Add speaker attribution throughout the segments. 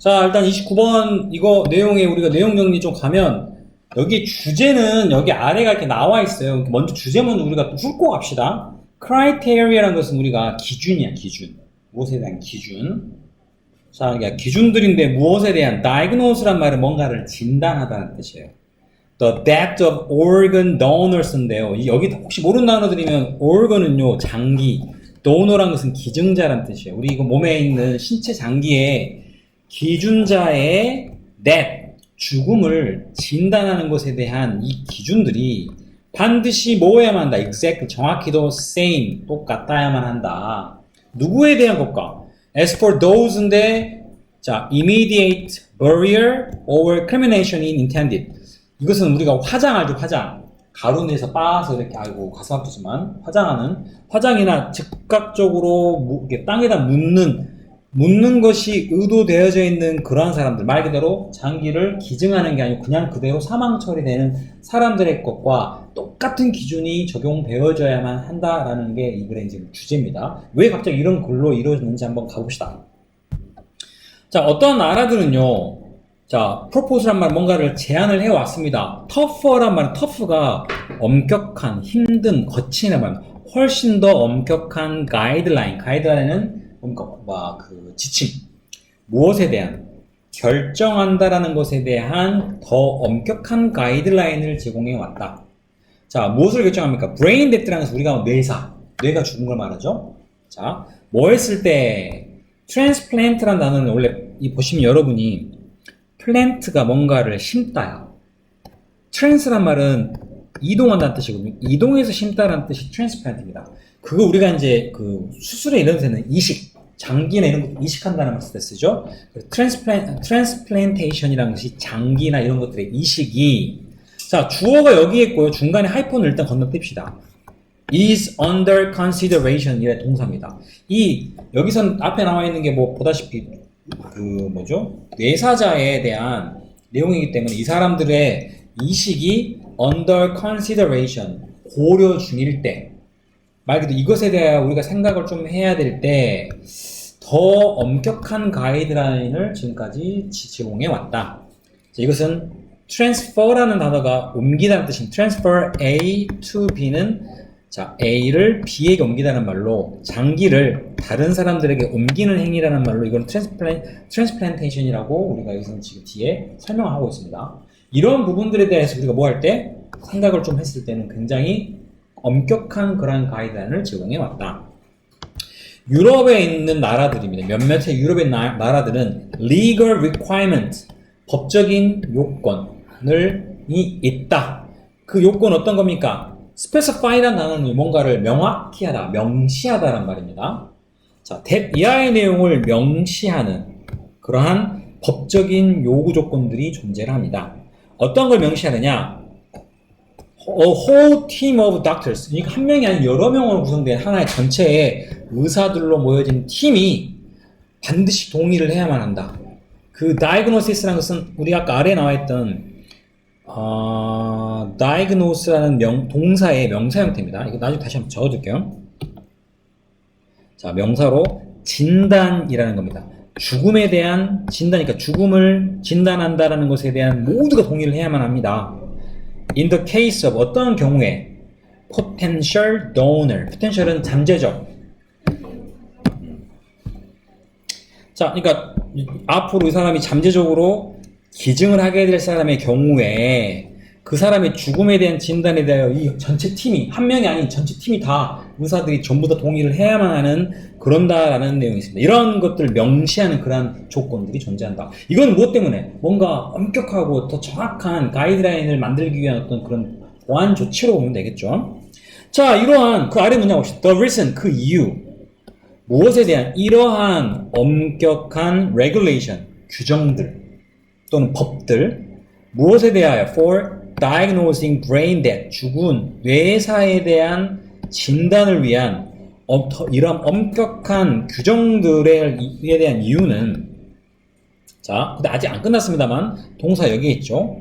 Speaker 1: 자, 일단 29번 이거 내용에 우리가 내용 정리 좀 가면 여기 주제는 여기 아래가 이렇게 나와 있어요. 먼저 주제 먼저 우리가 훑고 갑시다. criteria라는 것은 우리가 기준이야, 기준. 무엇에 대한 기준. 자, 이게 기준들인데 무엇에 대한 diagnose란 말은 뭔가를 진단하다는 뜻이에요. The depth of organ donors인데요. 이- 여기 혹시 모르는 단어들이면 organ은요, 장기, donor란 것은 기증자란 뜻이에요. 우리 이거 몸에 있는 신체 장기에 기준자의 death, 죽음을 진단하는 것에 대한 이 기준들이 반드시 뭐여야만 한다. exact, 정확히도 same, 똑같아야만 한다. 누구에 대한 것과 as for those인데 자 immediate burial or cremation이 intended 이것은 우리가 화장하죠 화장 가루내에서 빻아서 이렇게 아이고 가슴 아프지만 화장하는 화장이나 즉각적으로 땅에다 묻는 묻는 것이 의도되어져 있는 그러한 사람들 말 그대로 장기를 기증하는 게 아니고 그냥 그대로 사망 처리되는 사람들의 것과 똑같은 기준이 적용되어져야만 한다라는 게 이 글의 이제 주제입니다. 왜 갑자기 이런 글로 이루어졌는지 한번 가봅시다. 자, 어떠한 나라들은요, 자, 프로포즈란 말 뭔가를 제안을 해왔습니다. 터프란 말은 터프가 엄격한, 힘든, 거친 말, 훨씬 더 엄격한 가이드라인, 가이드라인은 막그 지침, 무엇에 대한 결정한다라는 것에 대한 더 엄격한 가이드라인을 제공해 왔다. 자, 무엇을 결정합니까? 브레인 데트라는 것은 우리가 뇌사, 뇌가 죽은 걸 말하죠. 자, 뭐 했을 때 트랜스플랜트라는 단어는 원래 이 보시면 여러분이 플랜트가 뭔가를 심다야. 트랜스란 말은 이동한다는 뜻이거든요. 이동해서 심다라는 뜻이 트랜스플랜트입니다. 그거 우리가 이제 그 수술에 이런 데는 이식, 장기나 이런 거 이식한다는 것을 때 쓰죠. 트랜스플랜, 트랜스플랜테이션이라는 것이 장기나 이런 것들의 이식이 자, 주어가 여기에 있고요. 중간에 하이폰을 일단 건너뛰읍시다. is under consideration 이래 동사입니다. 이 여기선 앞에 나와 있는 게 뭐 보다시피 그 뭐죠? 뇌사자에 대한 내용이기 때문에 이 사람들의 이식이 under consideration 고려 중일 때 말 그대로 이것에 대해 우리가 생각을 좀 해야 될 때 더 엄격한 가이드라인을 지금까지 지- 제공해 왔다. 자, 이것은 transfer라는 단어가 옮기다는 뜻인 transfer A to B는 자 A를 B에게 옮기다는 말로 장기를 다른 사람들에게 옮기는 행위라는 말로 이건 트랜스플랜, 트랜스플란테이션이라고 우리가 여기서 지금 뒤에 설명하고 있습니다. 이런 부분들에 대해서 우리가 뭐 할 때 생각을 좀 했을 때는 굉장히 엄격한 그러한 가이드라인을 제공해 왔다. 유럽에 있는 나라들입니다. 몇몇의 유럽의 나, 나라들은 legal requirement, 법적인 요건을 이 있다. 그 요건 어떤 겁니까? specify란 단어는 뭔가를 명확히 하다, 명시하다란 말입니다. 자, 대- 이하의 내용을 명시하는 그러한 법적인 요구 조건들이 존재를 합니다. 어떤 걸 명시하느냐? Whole team of doctors. 그러니까 한 명이 아닌 여러 명으로 구성된 하나의 전체의 의사들로 모여진 팀이 반드시 동의를 해야만 한다. 그 diagnosis라는 것은 우리가 아까 아래 나와 있던 어, diagnose라는 명, 동사의 명사 형태입니다. 이거 나중에 다시 한번 적어둘게요. 자, 명사로 진단이라는 겁니다. 죽음에 대한 진단이니까 죽음을 진단한다라는 것에 대한 모두가 동의를 해야만 합니다. In the case of 어떤 경우에 potential donor, potential은 잠재적. 자, 그러니까 이- 앞으로 이 사람이 잠재적으로 기증을 하게 될 사람의 경우에 그 사람의 죽음에 대한 진단에 대하여 이 전체 팀이 한 명이 아닌 전체 팀이 다 의사들이 전부 다 동의를 해야만 하는 그런다라는 내용이 있습니다. 이런 것들 명시하는 그러한 조건들이 존재한다. 이건 무엇 때문에 뭔가 엄격하고 더 정확한 가이드라인을 만들기 위한 어떤 그런 보안 조치로 보면 되겠죠. 자, 이러한 그 아래 문장 봅시다. The reason 그 이유 무엇에 대한 이러한 엄격한 regulation 규정들 또는 법들 무엇에 대하여 for diagnosing brain death 죽은 뇌사에 대한 진단을 위한 이러한 엄격한 규정들에 에 대한 이유는 자 근데 아직 안 끝났습니다만 동사 여기 있죠?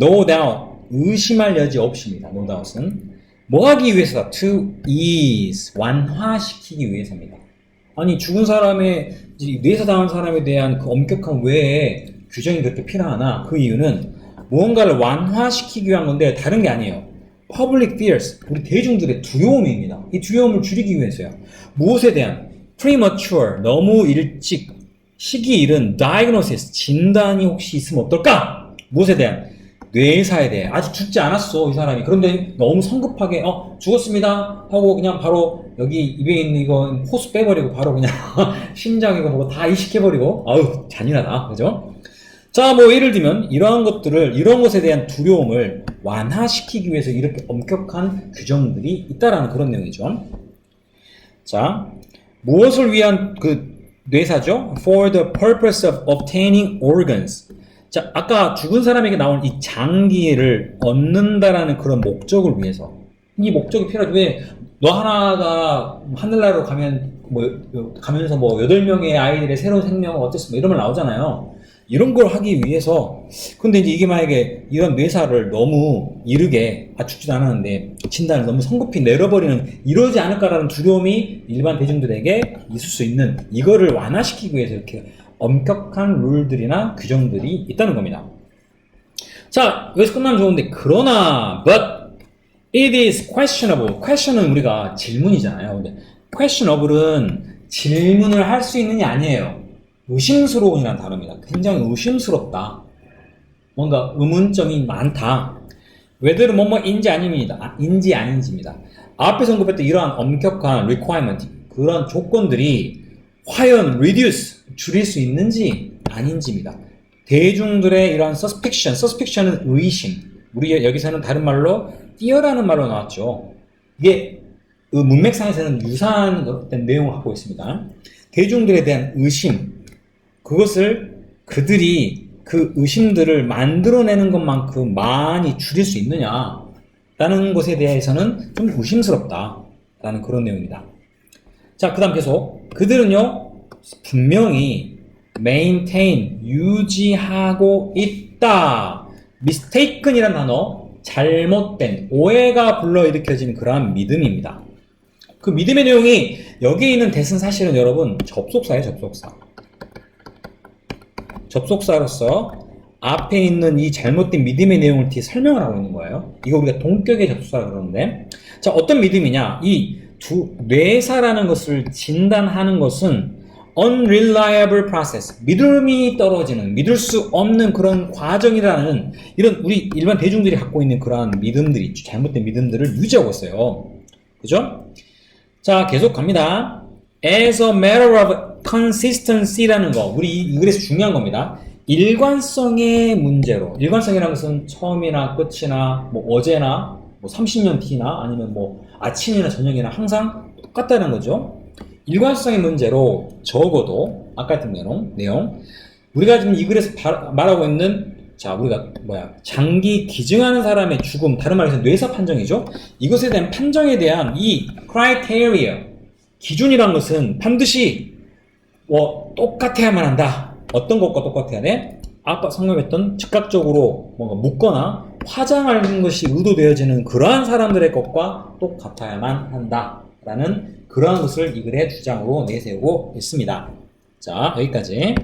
Speaker 1: No doubt 의심할 여지 없습니다. No doubt은. 뭐 하기 위해서다? To ease 완화시키기 위해서입니다. 아니 죽은 사람의 뇌사 당한 사람에 대한 그 엄격한 왜 규정이 그렇게 필요하나? 그 이유는 무언가를 완화시키기 위한 건데 다른 게 아니에요. Public fears. 우리 대중들의 두려움입니다. 이 두려움을 줄이기 위해서요. 무엇에 대한? Premature. 너무 일찍. 시기 이른 diagnosis. 진단이 혹시 있으면 어떨까? 무엇에 대한? 뇌사에 대해. 아직 죽지 않았어 이 사람이. 그런데 너무 성급하게 어 죽었습니다. 하고 그냥 바로 여기 입에 있는 이거 호수 빼버리고 바로 그냥 심장 이거 뭐다 이식해버리고. 아우 잔인하다. 그죠? 자 뭐 예를 들면 이러한 것들을 이런 것에 대한 두려움을 완화시키기 위해서 이렇게 엄격한 규정들이 있다라는 그런 내용이죠. 자 무엇을 위한 그 뇌사죠? For the purpose of obtaining organs. 자, 아까 죽은 사람에게 나온 이 장기를 얻는다라는 그런 목적을 위해서. 이 목적이 필요하죠. 왜, 너 하나가 하늘나라로 가면, 뭐, 가면서 뭐, 여덟 명의 아이들의 새로운 생명을 어땠어? 뭐 이런 말 나오잖아요. 이런 걸 하기 위해서. 근데 이제 이게 만약에 이런 뇌사를 너무 이르게, 아, 죽지도 않았는데, 진단을 너무 성급히 내려버리는, 이러지 않을까라는 두려움이 일반 대중들에게 있을 수 있는, 이거를 완화시키기 위해서 이렇게 엄격한 룰들이나 규정들이 있다는 겁니다. 자, 여기서 끝나면 좋은데, 그러나, but it is questionable. question은 우리가 질문이잖아요. 근데 questionable은 질문을 할 수 있느냐 아니에요. 의심스러운이라는 단어입니다. 굉장히 의심스럽다. 뭔가 의문점이 많다. whether는 뭐뭐인지 아닙니다. 아, 인지 아닌지입니다. 앞에서 언급했던 이러한 엄격한 requirement, 그런 조건들이 과연 reduce, 줄일 수 있는지 아닌지입니다. 대중들의 이러한 suspicion, suspicion은 의심. 우리 여기서는 다른 말로 띄어라는 말로 나왔죠. 이게 그 문맥상에서는 유사한 내용을 갖고 있습니다. 대중들에 대한 의심, 그것을 그들이 그 의심들을 만들어내는 것만큼 많이 줄일 수 있느냐? 라는 것에 대해서는 좀 의심스럽다라는 그런 내용입니다. 자, 그 다음 계속. 그들은요, 분명히 maintain, 유지하고 있다. mistaken이라는 단어, 잘못된, 오해가 불러일으켜지는 그러한 믿음입니다. 그 믿음의 내용이 여기에 있는 대은 사실은 여러분 접속사예요, 접속사. 접속사로서 앞에 있는 이 잘못된 믿음의 내용을 뒤에 설명을 하고 있는 거예요. 이거 우리가 동격의 접속사라고 그러는데. 자, 어떤 믿음이냐? 이 두, 뇌사라는 것을 진단하는 것은 unreliable process. 믿음이 떨어지는, 믿을 수 없는 그런 과정이라는 이런 우리 일반 대중들이 갖고 있는 그러한 믿음들이 있죠. 잘못된 믿음들을 유지하고 있어요. 그죠? 자, 계속 갑니다. As a matter of consistency라는 거, 우리 이 글에서 중요한 겁니다. 일관성의 문제로, 일관성이라는 것은 처음이나 끝이나 뭐 어제나 뭐 30년 뒤나 아니면 뭐 아침이나 저녁이나 항상 똑같다는 거죠. 일관성의 문제로 적어도 아까 했던 내용, 내용 우리가 지금 이 글에서 바- 말하고 있는 자 우리가 뭐야 장기 기증하는 사람의 죽음 다른 말로 해서 뇌사 판정이죠. 이것에 대한 판정에 대한 이 criteria 기준이란 것은 반드시 뭐 똑같아야만 한다. 어떤 것과 똑같아야 돼? 아까 성명했던 즉각적으로 뭔가 묻거나 화장하는 것이 의도되어지는 그러한 사람들의 것과 똑같아야만 한다 라는 그러한 것을 이 글의 주장으로 내세우고 있습니다. 자 여기까지.